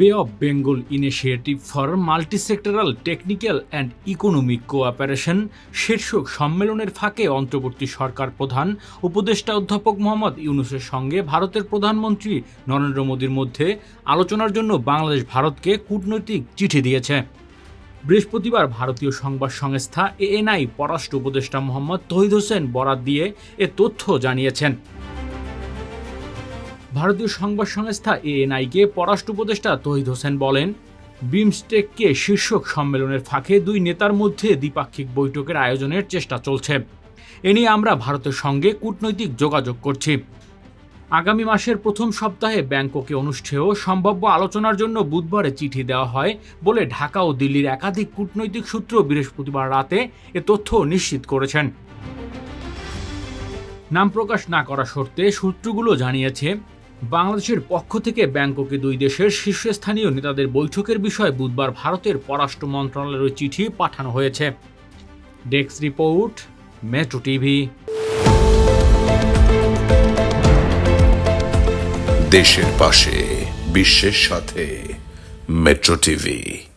Bay of Bengal initiative for multisectoral technical and economic cooperation শীর্ষক সম্মেলনের ফাঁকে অন্তর্বর্তী সরকার প্রধান, উপদেষ্টা অধ্যাপক মোহাম্মদ ইউনুসের সঙ্গে ভারতের প্রধানমন্ত্রী নরেন্দ্র মোদীর মধ্যে আলোচনার জন্য বাংলাদেশ ভারতকে কূটনৈতিক চিঠি দিয়েছে। বৃহস্পতিবার ভারতীয় সংবাদ সংস্থা এএনআই পররাষ্ট্র উপদেষ্টা মোহাম্মদ তহিদ হোসেন বরাত দিয়ে এ তথ্য জানিয়েছেন। ভারতীয় সংবাদ সংস্থা এএনআইকে পররাষ্ট্র উপদেষ্টা তহিদ হোসেন বলেন, বিমস্টেককে শীর্ষক সম্মেলনের ফাঁকে দুই নেতার মধ্যে দ্বিপাক্ষিক বৈঠকের আয়োজনের চেষ্টা চলছে। এ নিয়ে আমরা ভারতের সঙ্গে কূটনৈতিক যোগাযোগ করছি। আগামী মাসের প্রথম সপ্তাহে ব্যাংককে অনুষ্ঠেয় সম্ভাব্য আলোচনার জন্য বুধবারে চিঠি দেওয়া হয় বলে ঢাকা ও দিল্লির একাধিক কূটনৈতিক সূত্র বৃহস্পতিবার রাতে এ তথ্য নিশ্চিত করেছেন। নাম প্রকাশ না করা শর্তে সূত্রগুলো জানিয়েছে বাংলাদেশের পক্ষ থেকে ব্যাংককে দুই দেশের শীর্ষস্থানীয় নেতাদের বৈঠকের বিষয়ে বুধবার ভারতের পররাষ্ট্র মন্ত্রণালয়ের চিঠি পাঠানো হয়েছে। Desk report, Metro TV. দেশের পাশে, বিশ্বের সাথে, মেট্রো টিভি।